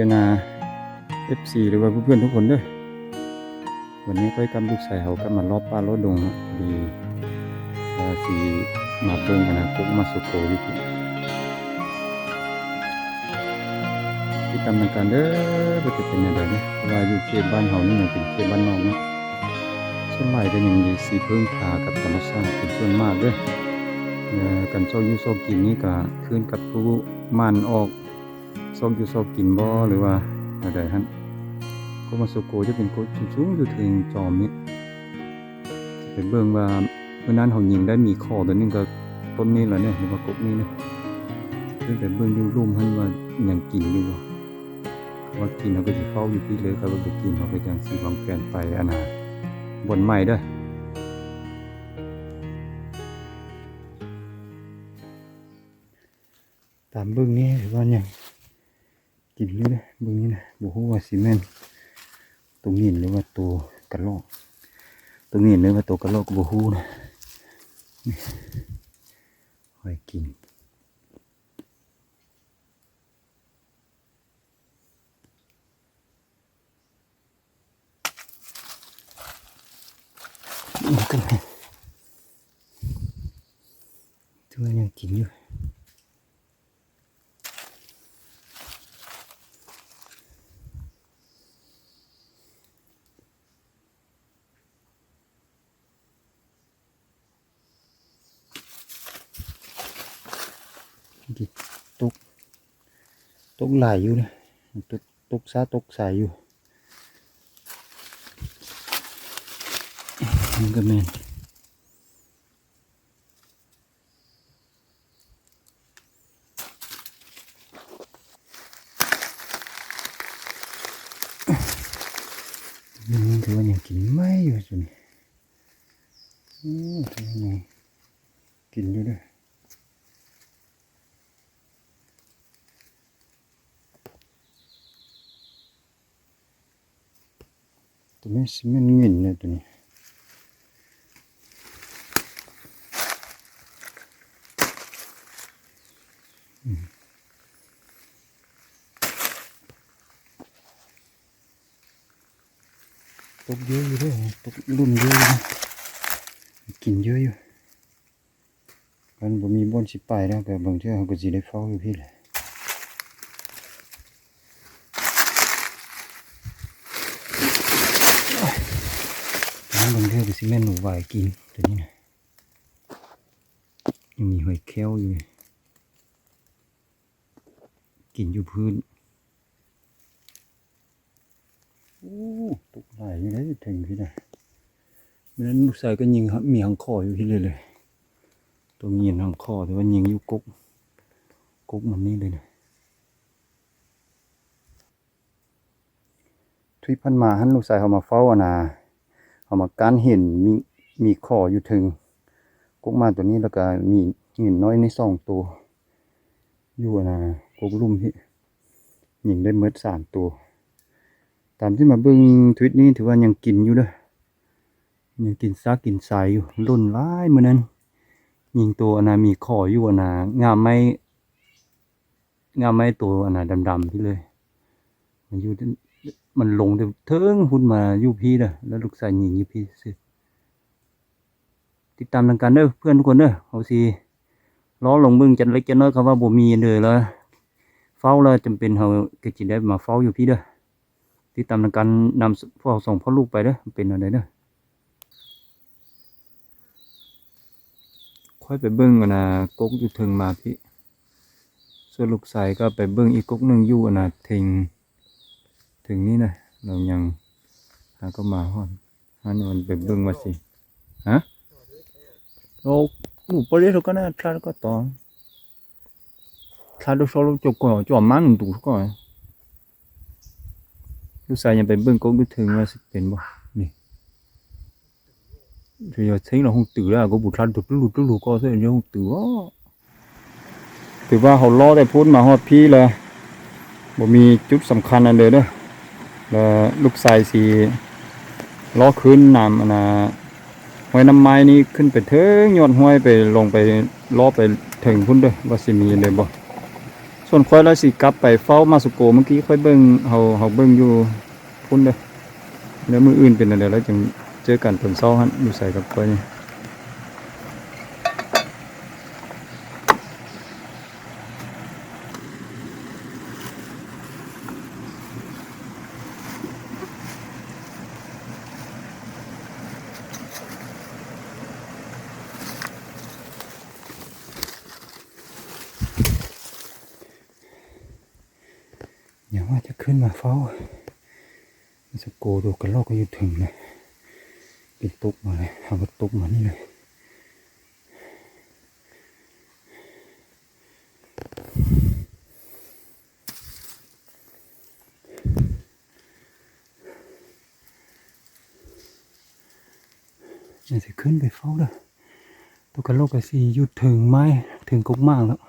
ดีนะ FC หรือว่าเพื่อนๆทุกคนด้อวันนี้ค่อยกำลูกใส่เขาก็มารอบป้ารอบดงดีว่าสีมาเบิ่งกันนะกุ๊กมาสุโกอยู่ที่ที่ตำนันการเด้อว่าจะเป็นยังไงเนี่ยว่าอยู่เขตบ้านเฮานี่มันเป็นเขตบ้านนอกเนาะส่วนหลายก็ยังมีสีเพึ่งพากับธรรมชาติเป็นส่วนมากด้อเอ่อกันเจ้ายู่โซกินนี่ก็ขึ้นกับผู้มันออก ซอกอยู่ซอกกินบ่หรือว่าอะไรฮะก็มาสุโกจะเป็นโกสูงๆอยู่ถึงจอมนี่จะไปเบิ่งว่าเมื่อนั้นเขายิงได้มีข้อตัวนึงก็ต้นนี้แหละเนี่ยหรือว่ากบนี้นะขึ้นไปเบิ่งยู่รุ่มให้ว่าอยังกินอยู่ว่ากินเขาก็จะเฝ้าอยู่ที่เลยครับว่าบ่กินเขาก็จังสิวางแผนไปอนาบนใหม่ด้อตามเบิ่งนี่หรือว่าอยัง กินอยู่นะเบิ่งนี่นะบ่ฮู้ว่าสิแม่นตรงนี้หรือว่าตัวกระรอกตรงนี้หรือว่าตัวกระรอกก็บ่ฮู้นะหอยกินกันเลยตัวยังกินอยู่ กิตก ตกหลอยู่นะตกตกซาตกสายอยู่มันก็แม่นมันถือว่ายังกินไม่อยู่จุนี่อืมถือว่ายังกินอยู่ด้วย ตัวนี้สิมันเงินเนี่ยตัวนี้อืมตกเยอะอยู่ด้วยตกรุ่นเยอะอยู่นะกินเยอะอยู่กันบ่มีบ่อนสิไปแล้วก็บางเทื่อเขาก็สิได้เฝ้าอยู่พี่แหละ น้ำบางเทือก็สิแม่นหนูไหวายกินตัวนี้นะยังมีหอยแครงอยู่เลยกินอยู่พื้นโอ้ตกไหลอยู่เลยถึงพี่นะมื่อนั้นลูกชายก็ยิงมีหังคออยู่ที่เลยเลยตัวมีหังคอแต่ว่ายิงอยู่กุกกุกมันนี่เลยนะทริปพันมาหันลูกชายเขามาเฝ้าอะนะ เอามาการเห็นมีมีขออยู่ถึงกุกมาตัวนี้แล้วก็มีเห็นน้อยในสองตัว อยู่นะกุกลุ่มที่ยิงได้เมดสามตัว ตามที่มาเบิ่งทวิตนี้ถือว่ายังกินอยู่เด้อยังกินซากกินสายอยู่รุ่นร้ายเหมือนนั้นยิงตัวอนามีขออยู่อนางามไม่งามไม่ตัวอนาดำๆที่เลย มันอยู่ มันลงแต่เทิงพุ่นมาอยู่พี่เด้อแล้วลูกชายยิงอยู่พี่สิติดตามทางการเด้อเพื่อนทุกคนเด้อเอาสิล้อลงเบิ่งจันเล็กจันน้อยคำว่าบ่มีเลยแล้วเฝ้าแล้วจำเป็นเฮาก็จิได้มาเฝ้าอยู่พี่เด้อติดตามทางการนำพ่อส่งพ่อลูกไปเด้อเป็นอะไรเด้อค่อยไปเบิ่งกันะกกอยู่เทิงมาพี่ส่วนลูกชายก็ไปเบิ่งอีกกกหนึ่งอยู่อนะเทิง ถึงนี่นะเรายังหาก็มาฮอนฮันมันไปเบิ่งมาสิฮะโอ้หนูไปเรียกก็นะทลาก็ตองทลาดูโซลจกก่อจอมันดูก่อนลูกชายยังไปเบิ่งก็ดูถึงว่าสิเป็นบ่นี่เดี๋ยวทิ้งเราคงตื่นแล้วก็บุตรทลาดุดลุดลุดก็เสียยังคงตื่นถือว่าเขาล้อได้พูดมาฮอดพี่เลยบ่มีจุดสำคัญอันเดียวเด้อ แล้วลูกทรายสีล้อขึ้นน้ำอันนะห้อยน้ำไม้นี่ขึ้นไปเถิงยอดห้อยไปลงไปล้อไปถึงพุ่นเด้วยว่าสิมีเลยบ่ส่วนค่อยแล้วสิกลับไปเฝ้ามาสุโกเมื่อกี้ค่อยเบิ่งเฮาเฮาเบิ่งอยู่พุ่นเด้อแล้วมืออื่นเป็นอันใดแล้วจึงเจอกันตอนเช้าหั่นอยู่ใส่กับค่อยนี่ อย่าว่าจะขึ้นมา เฝ้าสโกดูกันลอกก็อยู่ถึงเลยปิดตุกมาเลยเอากระตุกมานี่เลยอย่าจะขึ้นไปเฝ้าเลยตัวกันโลกก็สิอยู่ถึงไม้ถึงกุกมากแล้ว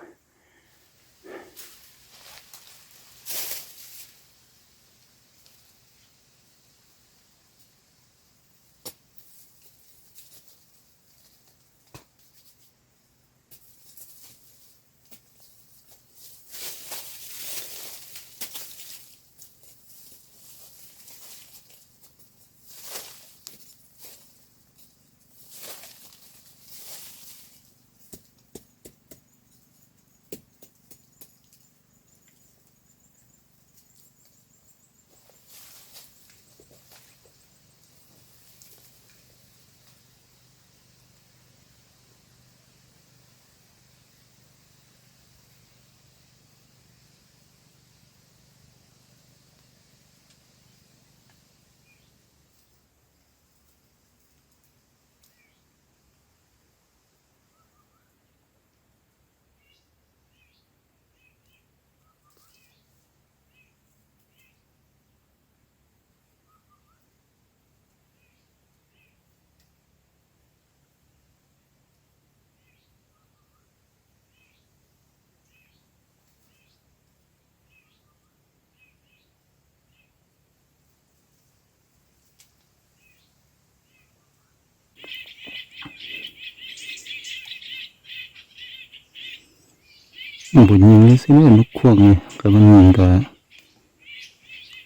บุญยิงนี่สิเนี่ยลูกควงไงก็มันยิงก็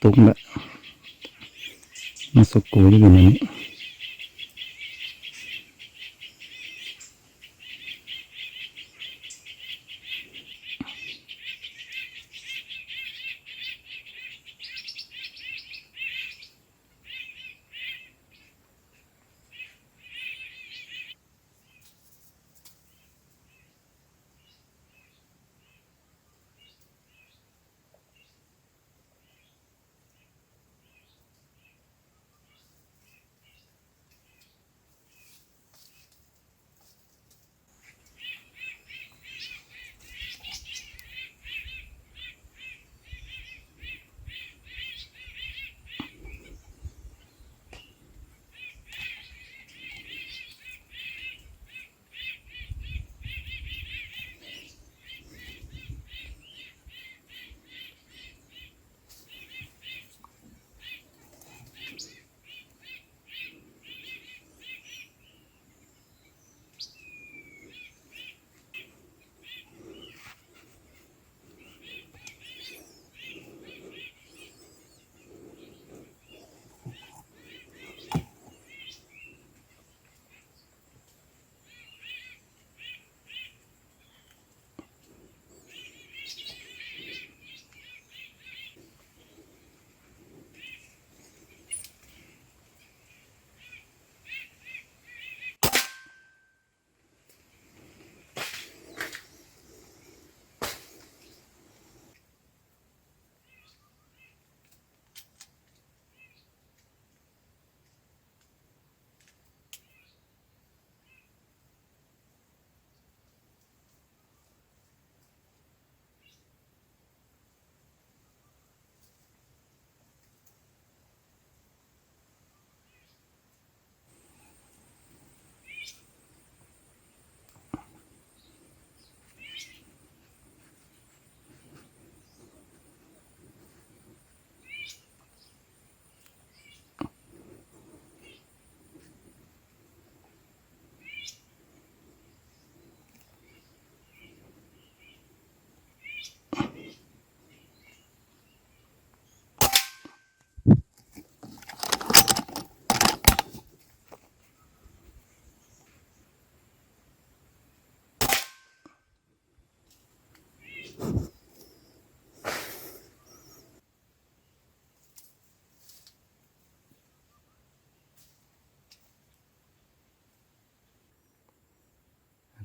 ตุ้งแบบมันสกโกอยู่แบบนี้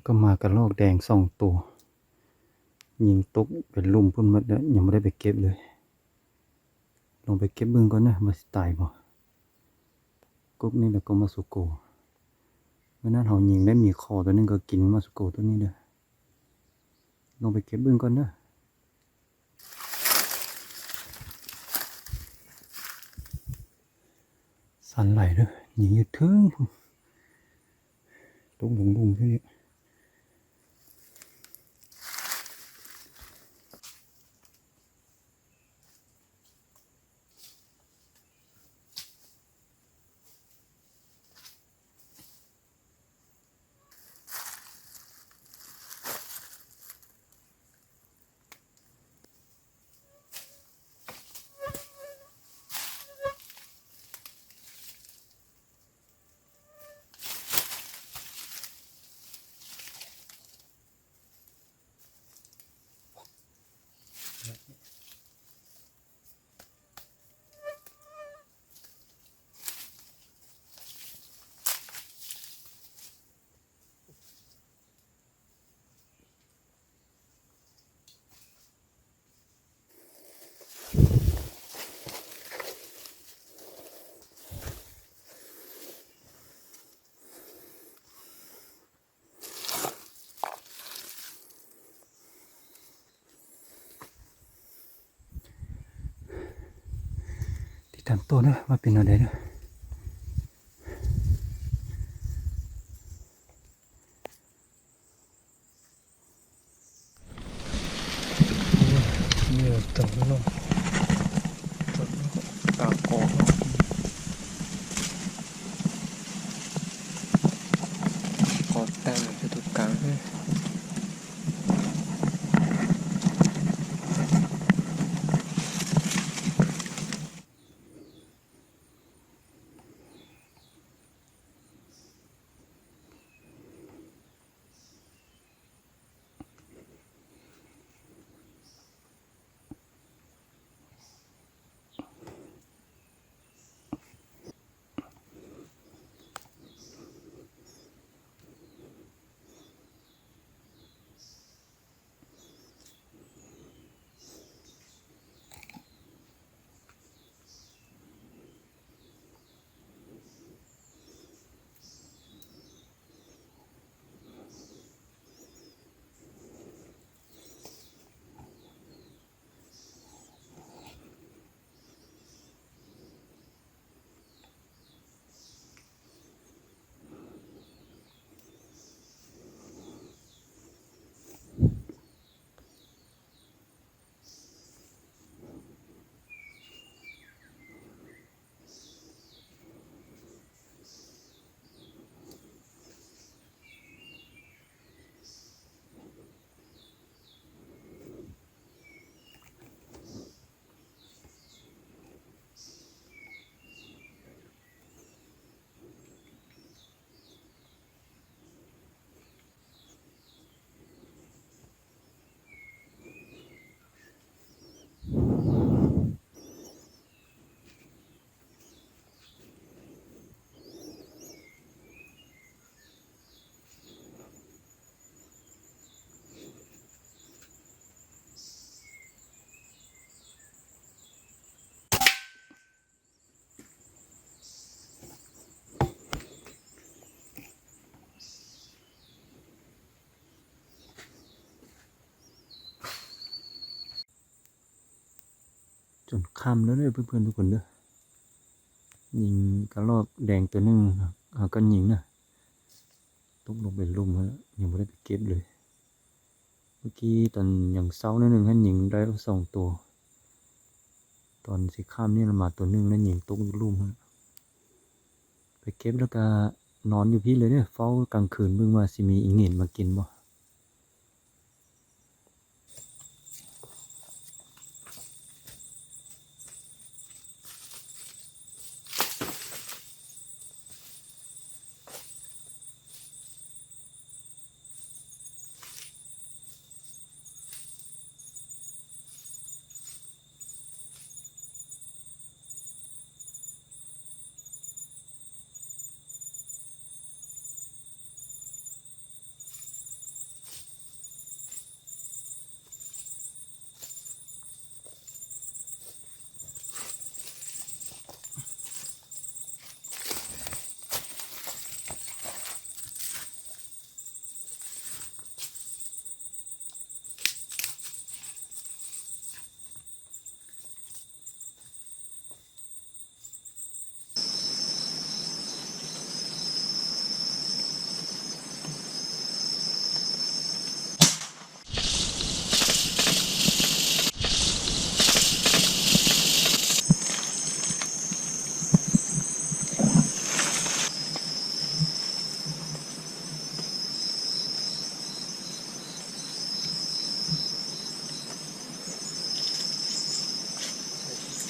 ก็มากระลอกแดงสองตัว ยิงตกเป็นลุ่มพุ่นมดแล้วยังไม่ได้ไปเก็บเลย ลงไปเก็บเบิ่งก่อนนะมาสิตายบ่กุ๊กนี่แหละก็มาสุโกเมื่อนั้นเขายิงได้มีคอตัวนึงก็กินมาสุโกตัวนี้เด้อ ลงไปเก็บเบิ่งก่อนนะสันไหลเด้อยิงอยู่ถึงพุ่นตกหลุมลุมๆ ที่นี่ที่ทำตัวเนอะว่าเป็นอะไรเนอะ จนค่ำแล้วเลยเพื่อนๆทุกคนเด้อยิงกระลอกแดงตัวหนึงเอากันยิงนะตกลงเป็นลุ่มแล้วยังไม่ได้ไปเก็บเลย เมื่อกี้ตอนอย่างเศร้านิดนึงให้ยิงได้สองตัว ตอนสิข้ามนี่เรามาตัวหนึงแล้วยิงตกลุ่มแล้วไปเก็บแล้วก็นอนอยู่พี่เลยเนี่ยเฝ้ากลางคืนเบิ่งว่าสิมีอีเงินมากินบ่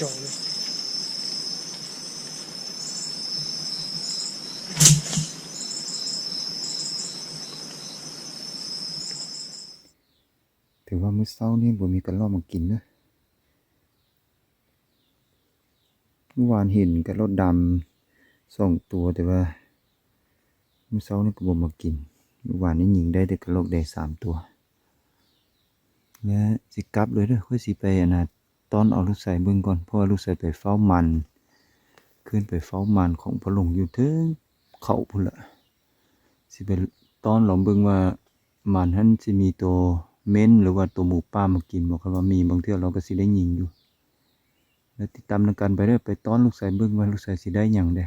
จ่อยเลย ถือว่ามื้อเช้านี่บ่มีกระรอกมากินเด้อเมื่อวานเห็นกระรอกดำสองตัวแต่ว่าเมื้อเช้านี่ก็บ่มากินเมื่อวานนี้ยิงได้แต่กระรอกได้สามตัวและสิกลับเลยเด้อค่อยสิไปอนน่ะตอนเอาลูกใส่เบิ่งก่อนเพราะว่าลูกใส่ไปเฝ้ามันขึ้นไปเฝ้ามันของพระหลงอยู่ถึงเขาพุ่นละสิไปตอนหลองเบิ่งว่ามันหันสิมีตัว เม้นหรือว่าตัวหมูป้ามากินบอกกันว่ามีบางเทื่อเราก็สิได้ยิงอยู่ แล้วติดตามนำกันไปเด้อไปต้อนลูกใส่เบิ่งว่าลูกใส่สิได้อยังเด้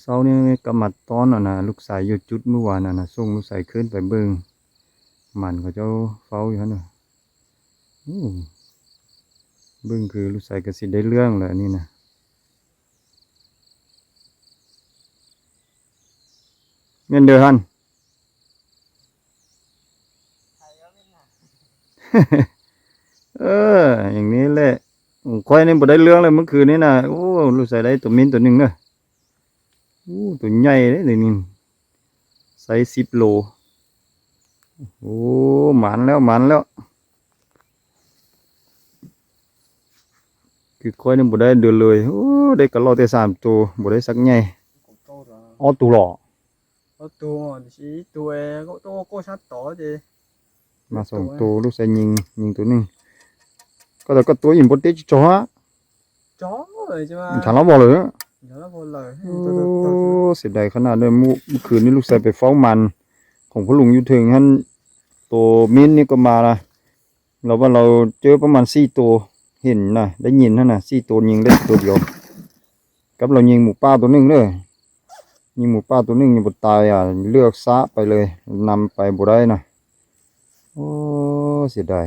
เช้านี่ก็มาตอนน่ะนะลูกสายอยู่จุดเมื่อวานน่ะนะส่งลูกสายขึ้นไปเบิ่งมันเขาเจ้าเฝ้าอยู่หั่นน่ะอู้เบิ่งคือลูกสายกสิได้เรื่องแล้วอันนี้นะแม่นเด้อนเออ อย่างนี้แหละควายนี่บ่ได้เรื่องเลยเมื่อคืนนี้นะโอ้ลูกสายได้ตัวมินตัวหนึ่งเนอะ โอ้ตัวใหญ่เลยตัวนี้ไซส์สิบโลโอ้หมันแล้วหมันแล้ว คือควายนี่บ่ได้เดินเลยโอ้ได้กระรอกแต่สามตัวบ่ได้สักใหญ่ cũng to rồi อ๋อตัวหล่อ có tua chỉ tua có tua có sát tỏ gì มาสองตัวลูกสายยิงยิงตัวหนึ่งก็แต่ก็ตัวยิงบ่ติดจ้อ chó rồi chứ mà ถามเราบอกเลย nhớ nó vô lời โอ้เสียดายขนาดเลยเมื่อเมื่อคืนนี้ลูกชายไปเฝ้ามัน ของพ่อลุงอยู่ถึงท่านตัวมิ้นนี่ก็มาละเราว่าเราเจอประมาณสี่ตัวเห็นนะได้ยินนั่นนะสี่ตัวยิงได้ตัวเดียวกับเรายิงหมูป่าตัวหนึ่งเลยยิงหมูป่าตัวหนึ่งยังบดตายอะเลือกซะไปเลยนำไปบ่ได้นะโอ้เสียดาย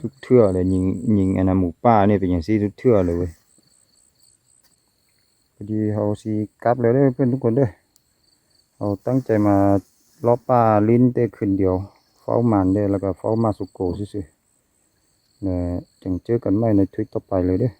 ทุกเทื่อเลยยิงยิงอันนั้นหมูป่านี่เป็นอย่างซี่ทุกเทื่อเลยเว้ยพ อดีเราสีกลับแล้วเด้อเพื่อนทุกคนเด้อเราตั้งใจมาล้อป่าลิ้นได้ขึ้นเดียวเฝ้ามันเด้อแล้วก็เฝ้ามาสุโกซื่อๆเนี่ยจังเจอกันไหม่ในทวิตต่อไปเลยเด้อ